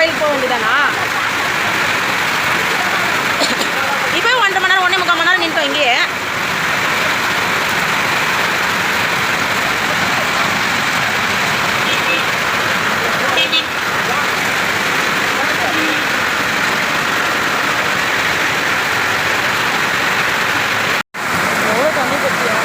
கோயிலுக்கு போக வேண்டியதானா இப்போ ஒன்றரை மணி நேரம் ஒன்றே முக்கால் மணி நேரம் நின்ட்டோம் இங்கேயே எவ்வளோ தண்ணி பற்றியா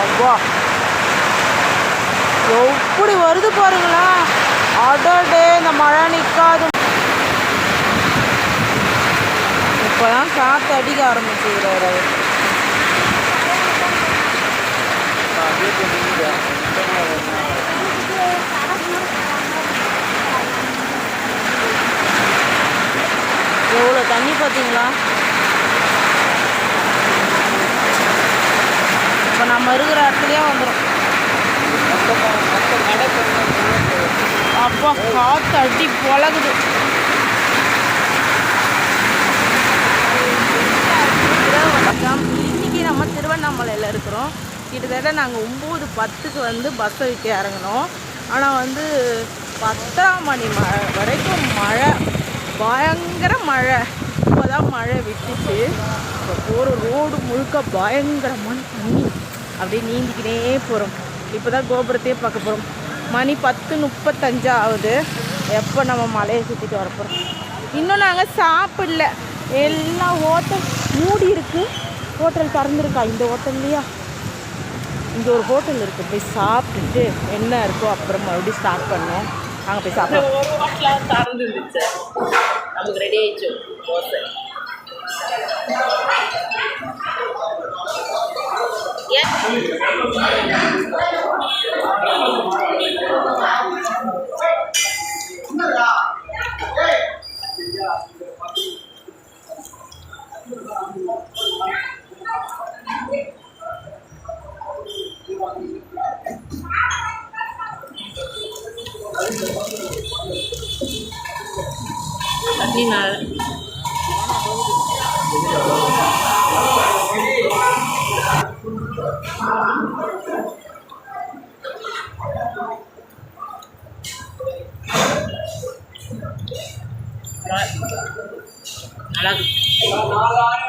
அப்பா எப்படி வருது பாருங்களா அடடே இந்த மழை நிற்காது இப்போதான் காற்று அடிக்க ஆரம்பிச்சுக்கிறார் அவர் எவ்வளோ தண்ணி பார்த்தீங்களா இப்போ நம்ம இருக்கிற இடத்துலையே வந்துடும் அப்பா காற்று அடி பழகுது. வணக்கம் இன்றைக்கி நம்ம திருவண்ணாமலையில் இருக்கிறோம். கிட்டத்தட்ட நாங்கள் ஒம்பது பத்துக்கு வந்து பஸ்ஸை விட்டு இறங்கினோம். ஆனால் வந்து பத்தாம் மணி ம வரைக்கும் மழை பயங்கர மழை. இப்போ தான் மழை விட்டுச்சு. இப்போ போகிற ரோடு முழுக்க பயங்கரமான தண்ணி. அப்படியே நீந்திக்கிட்டே போகிறோம் இப்போ தான் கோபுரத்தையே பார்க்க போகிறோம் மணி பத்து முப்பத்தஞ்சு ஆகுது. எப்போ நம்ம மலையை சுற்றிட்டு வரப்போகிறோம் இன்னும் நாங்கள் சாப்பிடல. எல்லாம் ஓட்டம் மூடி இருக்குது ஹோட்டல் திறந்துருக்கா? இந்த ஹோட்டல்லையா? இங்கே ஒரு ஹோட்டல் இருக்குது போய் சாப்பிட்டுட்டு என்ன இருக்கோ அப்புறம் மறுபடியும் ஸ்டார்ட் பண்ணோம் அங்கே போய் சாப்பிடுவோம் ஒரு ஹோட்டலாக திறந்து இருந்துச்சு நமக்கு ரெடி ஆயிடுச்சு. தோசை நாள் நல்லா இருக்கு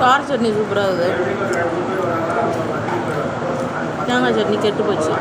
கார சட்னி சூப்பராக இருக்குது தேங்காய் சட்னி கெட்டு போச்சு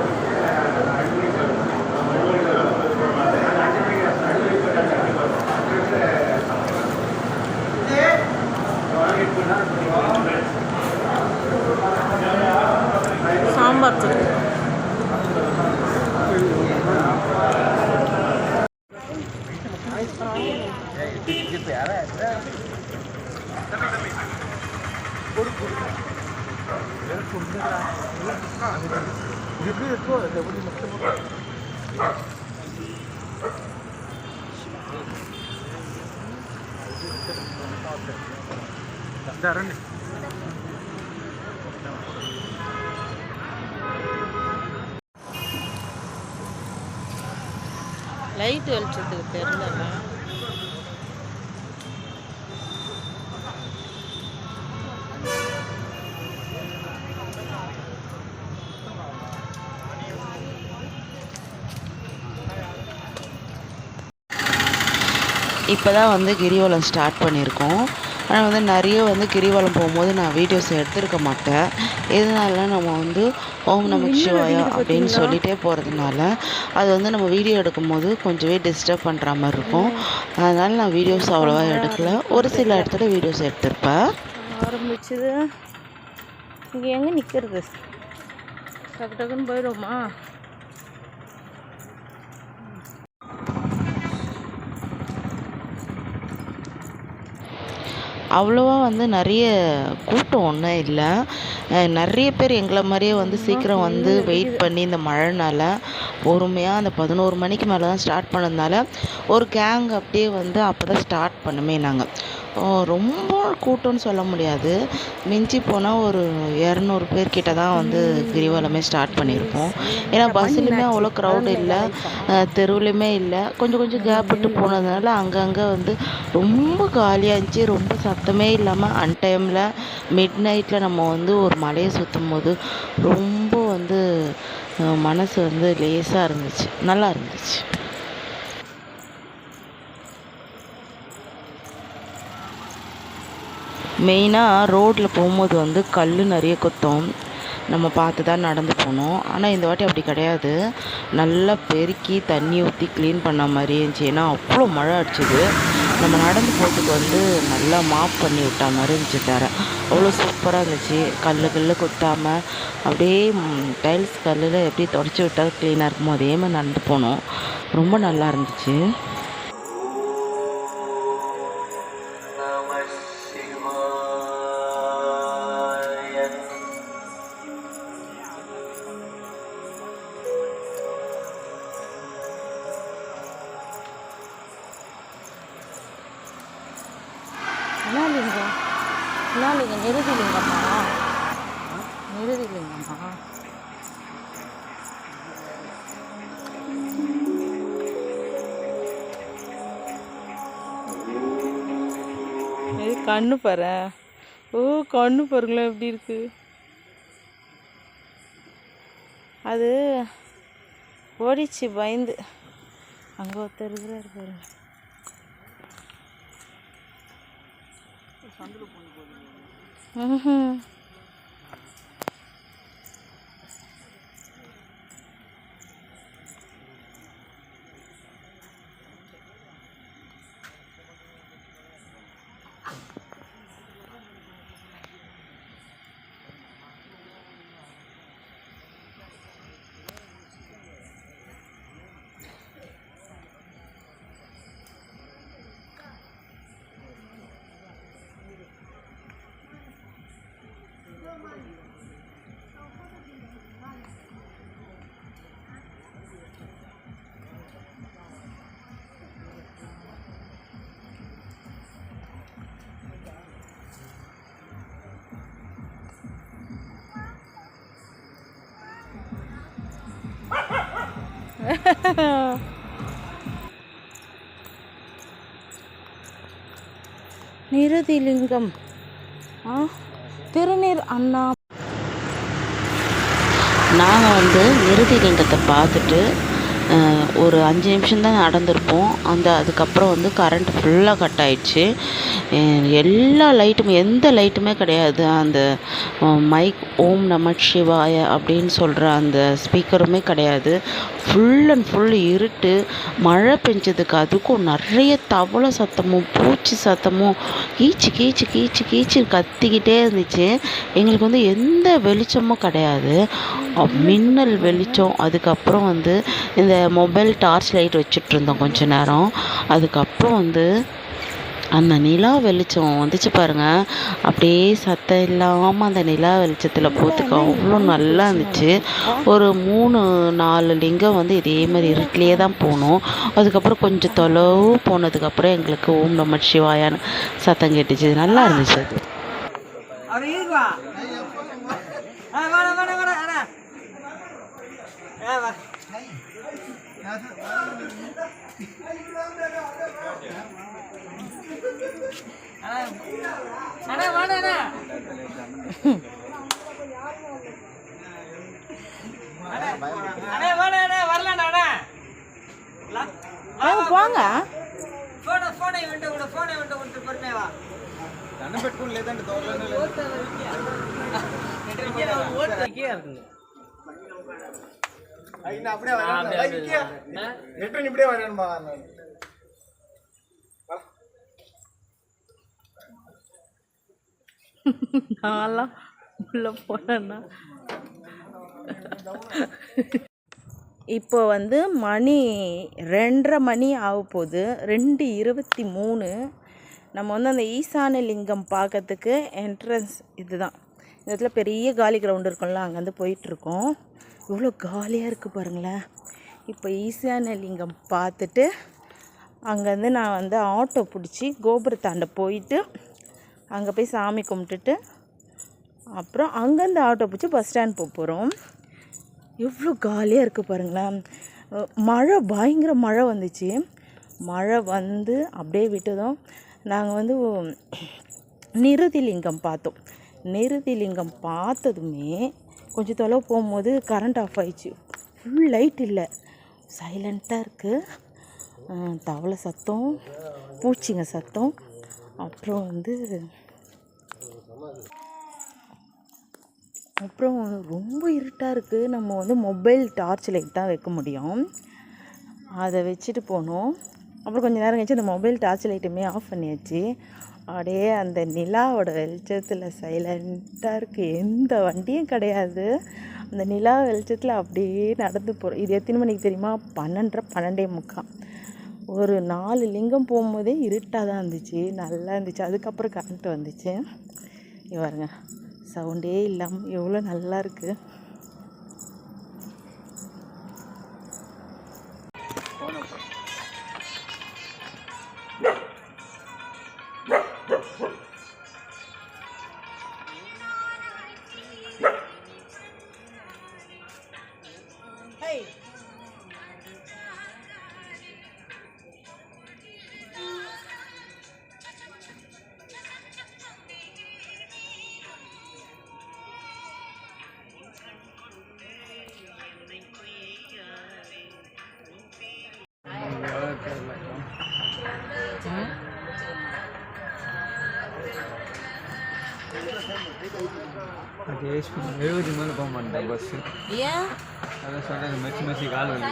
லைட் வெளிச்சத்துக்கு தெரிலண்ணா இப்போ தான் வந்து கிரிவலம் ஸ்டார்ட் பண்ணியிருக்கோம். ஆனால் வந்து நிறைய வந்து கிரிவலம் போகும்போது நான் வீடியோஸ் எடுத்திருக்க மாட்டேன். எதனால நம்ம வந்து ஓம் நம சிவாயா அப்படின்னு சொல்லிட்டே போகிறதுனால அது வந்து நம்ம வீடியோ எடுக்கும்போது கொஞ்சமே டிஸ்டர்ப் பண்ணுற மாதிரி இருக்கும். அதனால் நான் வீடியோஸ் அவ்வளோவா எடுக்கல. ஒரு சில இடத்துல வீடியோஸ் எடுத்திருப்பேன். ஆரம்பிச்சது. இங்கே எங்கே நிற்கிறது டக்கு டக்குன்னு போயிடுவோமா? அவ்வளோவா வந்து நிறைய கூட்டம் ஒன்றும் இல்லை. நிறைய பேர் எங்களை மாதிரியே வந்து சீக்கிரம் வந்து வெயிட் பண்ணி இந்த மழைனால பொறுமையாக அந்த பதினோரு மணிக்கு மேலே தான் ஸ்டார்ட் பண்ணதுனால ஒரு கேங் அப்படியே வந்து அப்போ தான் ஸ்டார்ட் பண்ணுமே நாங்கள் ரொம்ப கூட்டம்னு சொல்ல முடியாது. மிஞ்சி போனால் ஒரு இரநூறு பேர் கிட்ட தான் வந்து கிரிவலமே ஸ்டார்ட் பண்ணியிருப்போம். ஏன்னா பஸ்ஸுலையுமே அவ்வளோ க்ரௌட் இல்லை. தெருவுலையுமே இல்லை. கொஞ்சம் கொஞ்சம் கேப் விட்டு போனதுனால அங்கங்கே வந்து ரொம்ப காலியாக இருந்துச்சு. ரொம்ப சத்தமே இல்லாமல் அன்டைமில் மிட் நைட்டில் நம்ம வந்து ஒரு மலையை சுற்றும் போது ரொம்ப வந்து மனசு வந்து லேசாக இருந்துச்சு. நல்லா இருந்துச்சு. மெயினாக ரோட்டில் போகும்போது வந்து கல் நிறைய கொத்தும். நம்ம பார்த்து தான் நடந்து போனோம். ஆனால் இந்த வாட்டி அப்படி கிடையாது. நல்லா பெருக்கி தண்ணி ஊற்றி க்ளீன் பண்ண மாதிரி இருந்துச்சு. ஏன்னா அவ்வளோ மழை அடிச்சுது. நம்ம நடந்து போகிறதுக்கு வந்து நல்லா மாப் பண்ணி விட்டா மாதிரி இருந்துச்சு தர அவ்வளோ சூப்பராக இருந்துச்சு. கல் கல் கொத்தாமல் அப்படியே டைல்ஸ் கல்லில் எப்படி தொடச்சி விட்டால் க்ளீனாக இருக்குமோ அதே மாதிரி நடந்து போனோம். ரொம்ப நல்லா இருந்துச்சு. கண்ணு பாரு ஓ கண்ணு பாருங்களேன் எப்படி இருக்கு. அது ஓடிச்சு பயந்து. அங்கே ஒருத்தர் இருக்கிறாரு பாருங்க ம்ஹும். நிருதி லிங்கம் திருநீர் அண்ணா. நாங்கள் வந்து நிருதிலிங்கத்தை பார்த்துட்டு ஒரு அஞ்சு நிமிஷம் தான் நடந்திருப்போம். அந்த அதுக்கப்புறம் வந்து கரண்ட் ஃபுல்லாக கட் ஆயிடுச்சு. எல்லா லைட்டுமே எந்த லைட்டுமே கிடையாது. அந்த மைக் ஓம் நம சிவாய அப்படின்னு சொல்கிற அந்த ஸ்பீக்கருமே கிடையாது. ஃபுல் அண்ட் ஃபுல் இருட்டு. மழை பெஞ்சதுக்கு அதுக்கும் நிறைய தவளை சத்தமும் பூச்சி சத்தமும் கீச்சு கீச்சு கீச்சு கீச்சு கத்திக்கிட்டே இருந்துச்சு. எங்களுக்கு வந்து எந்த வெளிச்சமும் கிடையாது. மின்னல் வெளிச்சம். அதுக்கப்புறம் வந்து இந்த மொபைல் டார்ச் லைட் வச்சுட்டு இருந்தோம் கொஞ்ச நேரம். அதுக்கப்புறம் வந்து அந்த நிலா வெளிச்சம் வந்துச்சு பாருங்க. அப்படியே சத்தம் இல்லாமல் அந்த நிலா வெளிச்சத்தில் போகிறதுக்கு அவ்வளோ நல்லா இருந்துச்சு. ஒரு மூணு நாலு லிங்கம் வந்து இதே மாதிரி இருட்டிலேயே தான் போனோம். அதுக்கப்புறம் கொஞ்சம் தொலைவு போனதுக்கப்புறம் எங்களுக்கு ஓம் நம சிவாயான்னு சத்தம் கேட்டுச்சு. நல்லா இருந்துச்சு அது. வா. அண்ணா. வாடா அண்ணா. வாடா அண்ணா வரலண்ணா அண்ணா. போங்க. ஃபோனை ஃபோனை விட்டு கூட ஃபோனை விட்டு கொடுத்து பொறுமையா வா. నన్ను పెట్టుకుని లేదండి అయినా అప్పుడే రిటర్న్ ఇప్పుడే వరాను బాగా நான்லாம் உள்ள போனேன்னா இப்போ வந்து மணி ரெண்டரை மணி ஆக போகுது. ரெண்டு இருபத்தி மூணு. நம்ம வந்து அந்த ஈசான லிங்கம் பார்க்கறதுக்கு என்ட்ரன்ஸ் இதுதான். இந்த இடத்துல பெரிய காலி கிரவுண்ட் இருக்கும்ல அங்கேருந்து போயிட்டுருக்கோம். இவ்வளோ காலியாக இருக்குது பாருங்களேன். இப்போ ஈசான லிங்கம் பார்த்துட்டு அங்கேருந்து நான் வந்து ஆட்டோ பிடிச்சி கோபுரத்தாண்ட போயிட்டு அங்கே போய் சாமி கும்பிட்டுட்டு அப்புறம் அங்கேருந்து ஆட்டோ பிடிச்சி பஸ் ஸ்டாண்ட் போக போகிறோம் எவ்வளோ காலியாக இருக்குது பாருங்களேன். மழை பயங்கர மழை வந்துச்சு. மழை வந்து அப்படியே விட்டதும் நாங்கள் வந்து நிருதி லிங்கம் பார்த்தோம். நிருதி லிங்கம் பார்த்ததுமே கொஞ்சம் தொலை போகும்போது கரண்ட் ஆஃப் ஆயிடுச்சு. ஃபுல் லைட் இல்லை. சைலண்ட்டாக இருக்குது தவளை சத்தம் பூச்சிங்க சத்தம். அப்புறம் வந்து அப்புறம் ரொம்ப இருட்டாக இருக்குது நம்ம வந்து மொபைல் டார்ச் லைட் தான் வைக்க முடியும். அதை வச்சுட்டு போனோம். அப்புறம் கொஞ்ச நேரம் கழிச்சு அந்த மொபைல் டார்ச் லைட்டுமே ஆஃப் பண்ணியாச்சு. அப்படியே அந்த நிலாவோட வெளிச்சத்தில் சைலண்ட்டாக இருக்குது எந்த வண்டியும் கிடையாது. அந்த நிலா வெளிச்சத்தில் அப்படியே நடந்து போகிறோம் இது எத்தனை மணிக்கு தெரியுமா? பன்னெண்டரை பன்னெண்டே முக்கால். ஒரு நாலு லிங்கம் போகும்போதே இருட்டாக தான் இருந்துச்சு நல்லா இருந்துச்சு. அதுக்கப்புறம் கரண்ட் வந்துச்சு. இங்க பாருங்க சவுண்டே இல்லாமல் எவ்வளோ நல்லா இருக்குது எழுபது மேலே போக மாட்டேன் பஸ்ஸு ஏன்? அதான் சொல்கிறேன் மெச்சி மெச்சி கால் வலி.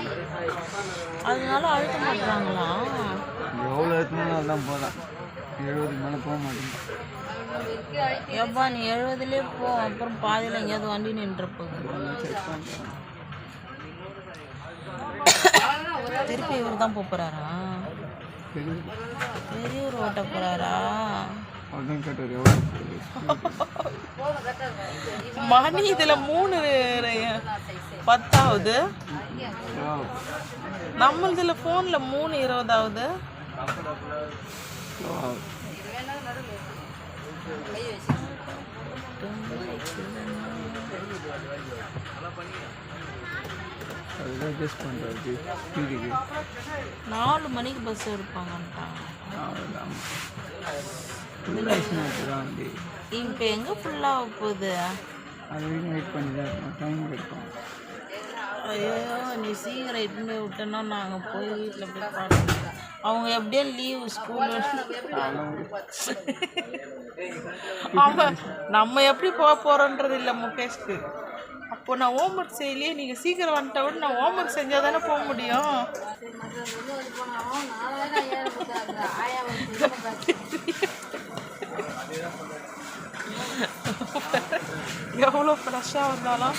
அதனால அழுத்த மாட்டுறாங்களா எவ்வளோ எடுத்துனாலும் அதான் போகலாம் எழுபதுக்கு மேலே போக மாட்டேன் எப்பா நீ எழுபதுலேயே போ. அப்புறம் பாதியில் எங்கேயாவது வண்டி செக் பண்ணுறேன் திருப்பி இவர் தான் போகிறாரா பெரியவர் ஓட்ட போகிறாரா மணி இதில் மூணு பத்தாவது. நம்மளதுல ஃபோனில் மூணு இருபதாவது. அதுதான் பண்ணுறது நாலு மணிக்கு பஸ் எடுப்பாங்கன்ட்டாங்க தான் வந்து இப்போ எங்கே ஃபுல்லாக போகுது? அது வரைக்கும் வெயிட் பண்ணி தான் இருக்கணும் டைம் கிடைக்கும் ஐயோ நீ சீக்கிரம் இட்டுன்னு போய் விட்டோன்னா நாங்கள் போய் வீட்டில் போய் பார்க்கணும் அவங்க எப்படியோ லீவு ஸ்கூலு ஆமாம் நம்ம எப்படி போக போகிறோன்றது இல்லை முகேஷ்க்கு. அப்போ நான் ஹோம்ஒர்க் செய்யலையே நீங்கள் சீக்கிரம் வந்துட்ட விட நான் ஹோம்ஒர்க் செஞ்சால் தானே போக முடியும். いやほらプラッシャーなんだな。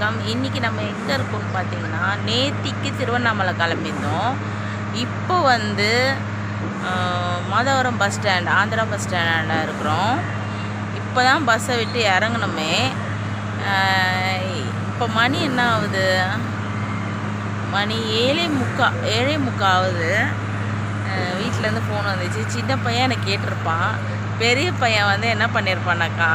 வணக்கம். இன்றைக்கி நம்ம எங்கே இருக்கோம்னு பார்த்தீங்கன்னா நேத்திக்கு திருவண்ணாமலை கிளம்பியிருந்தோம். இப்போ வந்து Madhavaram bus stand Andhra bus ஸ்டாண்டாக இருக்கிறோம். இப்போ தான் பஸ்ஸை விட்டு இறங்கணுமே இப்போ மணி என்ன ஆகுது? மணி ஏழே முக்கா ஏழே முக்கா ஆகுது. வீட்டிலேருந்து ஃபோன் வந்துச்சு. சின்ன பையன் எனக்கு கேட்டிருப்பான். பெரிய பையன் வந்து என்ன பண்ணியிருப்பானாக்கா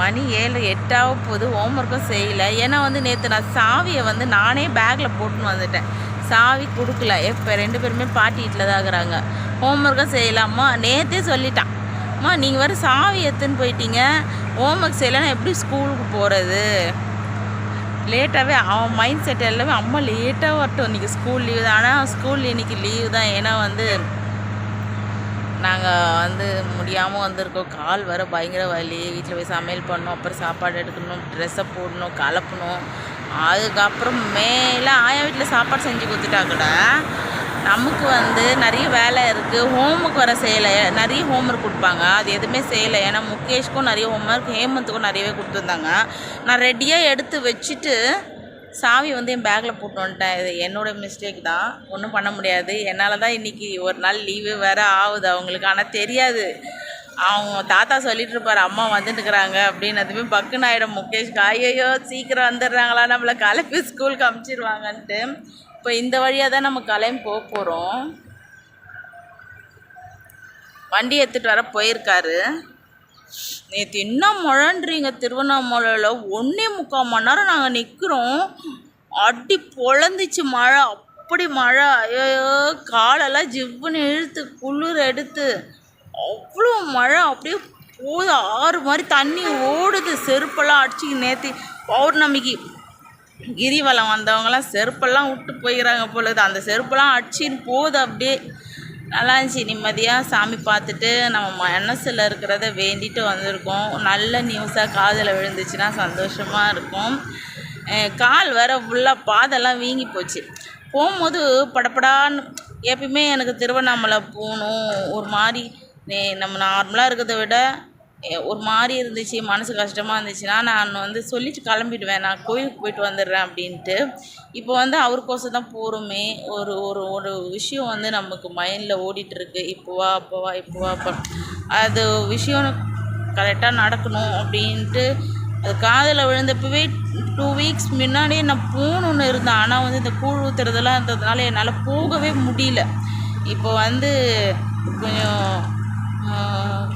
மணி ஏழு எட்டாக போகுது ஹோம்ஒர்க்கும் செய்யலை. ஏன்னா வந்து நேற்று நான் சாவியை வந்து நானே பேக்கில் போட்டுன்னு வந்துட்டேன். சாவி கொடுக்கல. இப்போ ரெண்டு பேருமே பாட்டி வீட்டில் தான் இருக்கிறாங்க. ஹோம்ஒர்க்கும் செய்யலாமா நேற்றே சொல்லிட்டான். அம்மா நீங்கள் வேறு சாவி எடுத்துன்னு போயிட்டீங்க. ஹோம்ஒர்க் செய்யலைன்னா எப்படி ஸ்கூலுக்கு போகிறது லேட்டாகவே அவன் மைண்ட் செட் எல்லாமே அம்மா லேட்டாக வரட்டும். இன்றைக்கி ஸ்கூல் லீவு தான். ஆனால் ஸ்கூல் இன்றைக்கி லீவு தான். ஏன்னா வந்து நாங்கள் வந்து முடியாமல் வந்திருக்கோம். கால் வர பயங்கர வலி. வீட்டில் போய் சமையல் பண்ணணும் அப்புறம் சாப்பாடு எடுக்கணும் ட்ரெஸ்ஸை போடணும் கலப்பணும். அதுக்கப்புறம் மேலே ஆயா வீட்டில் சாப்பாடு செஞ்சு கொடுத்துட்டா கூட நமக்கு வந்து நிறைய வேலை இருக்குது ஹோமுக்கு வர செய்யலை. நிறைய ஹோம் ஒர்க் கொடுப்பாங்க. அது எதுவுமே செய்யலை. ஏன்னா முகேஷ்க்கும் நிறைய ஹோம் ஒர்க் ஹேமந்துக்கும் நிறையவே கொடுத்துருந்தாங்க. நான் ரெடியாக எடுத்து வச்சுட்டு சாவி வந்து என் பேக்கில் போட்டு வந்துட்டேன். இது என்னோட மிஸ்டேக் தான். ஒன்றும் பண்ண முடியாது. என்னால் தான் இன்றைக்கி ஒரு நாள் லீவு வேறு ஆகுது. அவங்களுக்கு ஆனால் தெரியாது. அவங்க தாத்தா சொல்லிட்டு இருப்பார் அம்மா வந்துட்டுருக்குறாங்க அப்படின்னு பக்குன்னு ஆகிடும் முகேஷ்க்கு ஐயோ சீக்கிரம் வந்துடுறாங்களா? நம்மளை கிளப்பி ஸ்கூலுக்கு அமுச்சிடுவாங்கன்ட்டு இப்போ இந்த வழியாக தான் நம்ம கிளம்பி போக போகிறோம் வண்டி எடுத்துகிட்டு வர போயிருக்காரு. நேற்று என்ன மழைன்றீங்க திருவண்ணாமலையில்? ஒன்றே முக்கால் மணி நேரம் நாங்கள் நிற்கிறோம் அடி பொழந்துச்சு மழை. அப்படி மழை. ஐயோ காலெல்லாம் ஜிவ்வுன்னு இழுத்து குளிர் எடுத்து. அவ்வளோ மழை. அப்படியே போது. ஆறு மாதிரி தண்ணி ஓடுது. செருப்பெல்லாம் அடிச்சு நேற்று பௌர்ணமிக்கு கிரிவலம் வந்தவங்கலாம் செருப்பெல்லாம் விட்டு போயிக்கிறாங்க பொழுது அந்த செருப்பெல்லாம் அடிச்சின்னு போகுது அப்படியே. நல்லா இருந்துச்சு. நிம்மதியாக சாமி பார்த்துட்டு நம்ம மனசில் இருக்கிறத வேண்டிட்டு வந்திருக்கோம். நல்ல நியூஸாக காதில் விழுந்துச்சுன்னா சந்தோஷமாக இருக்கும். கால் வேற ஃபுல்லாக பாதெல்லாம் வீங்கி போச்சு. போகும்போது படபடான்னு எப்பயுமே எனக்கு திருவண்ணாமலை போகணும். ஒரு மாதிரி நே- நம்ம நார்மலாக இருக்கிறத விட ஒரு மாதிரி இருந்துச்சு மனசு கஷ்டமாக இருந்துச்சுன்னா நான் வந்து சொல்லிட்டு கிளம்பிடுவேன். நான் கோயிலுக்கு போயிட்டு வந்துடுறேன் அப்படின்ட்டு. இப்போ வந்து அவருக்கோசம் தான் போகிறோமே ஒரு ஒரு ஒரு விஷயம் வந்து நமக்கு மைண்டில் ஓடிட்டுருக்கு. இப்போ வா அப்போ வா இப்போ வா அப்போ அது விஷயம் கரெக்டாக நடக்கணும் அப்படின்ட்டு அது காதில் விழுந்தப்பவே டூ வீக்ஸ் முன்னாடியே நான் போகணுன்னு இருந்தேன். ஆனால் வந்து இந்த கூழ் ஊற்றுறதெல்லாம் இருந்ததுனால என்னால் போகவே முடியல. இப்போ வந்து கொஞ்சம்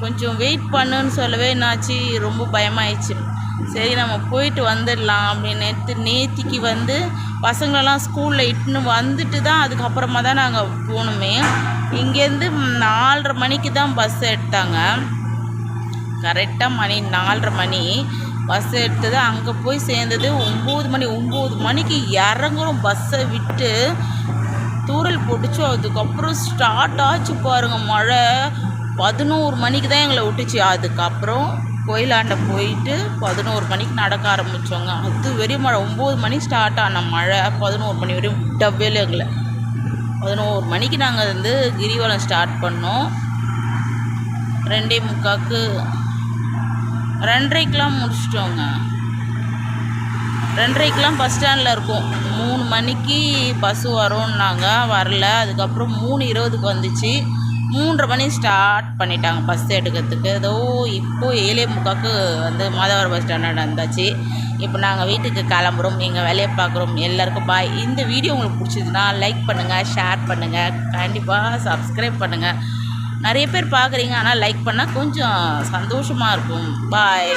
கொஞ்சம் வெயிட் பண்ணுன்னு சொல்லவே என்னாச்சு ரொம்ப பயமாயிடுச்சு. சரி நம்ம போயிட்டு வந்துடலாம் அப்படின்னு நேற்று நேத்திக்கு வந்து பசங்களெல்லாம் ஸ்கூலில் இட்டுன்னு வந்துட்டு தான் அதுக்கப்புறமா தான் நாங்கள் போகணுமே இங்கேருந்து நாலரை மணிக்கு தான் பஸ் எடுத்தாங்க. கரெக்டாக மணி நாலரை மணி. பஸ் எடுத்தது அங்கே போய் சேர்ந்தது ஒம்பது மணி ஒம்பது மணிக்கு இறங்குறோம் பஸ்ஸை விட்டு. தூரல் போட்டுச்சு. அதுக்கப்புறம் ஸ்டார்ட் ஆச்சு பாருங்கள் மழை. பதினோரு மணிக்கு தான் எங்களை விட்டுச்சு. அதுக்கப்புறம் கோயிலாண்ட போயிட்டு பதினோரு மணிக்கு நடக்க ஆரம்பித்தோங்க அது வரையும் மழை. ஒம்பது மணி ஸ்டார்ட் ஆன மழை. பதினோரு மணி வரையும் விடவே இல்லை எங்களை. பதினோரு மணிக்கு நாங்கள் வந்து கிரிவலம் ஸ்டார்ட் பண்ணோம். ரெண்டே முக்காக்கு ரெண்டரைக்கெலாம் முடிச்சிட்டோங்க. ரெண்டரைக்கெலாம் பஸ் ஸ்டாண்டில் இருக்கும். மூணு மணிக்கு பஸ்ஸு வரும்னாங்க. வரல. அதுக்கப்புறம் மூணு இருபதுக்கு வந்துச்சு. மூன்றரை மணி ஸ்டார்ட் பண்ணிட்டாங்க பஸ் எடுக்கிறதுக்கு. ஏதோ இப்போது ஏழே முக்காக்கு வந்து மாதவர பஸ் ஸ்டாண்டாண்ட் வந்தாச்சு. இப்போ நாங்கள் வீட்டுக்கு கிளம்புறோம் எங்கள் வேலையை பார்க்குறோம். எல்லாருக்கும் பாய் இந்த வீடியோ உங்களுக்கு பிடிச்சதுன்னா லைக் பண்ணுங்கள் ஷேர் பண்ணுங்கள் கண்டிப்பாக சப்ஸ்கிரைப் பண்ணுங்கள் நிறைய பேர் பார்க்குறீங்க ஆனால் லைக் பண்ணால் கொஞ்சம் சந்தோஷமாக இருக்கும். பாய்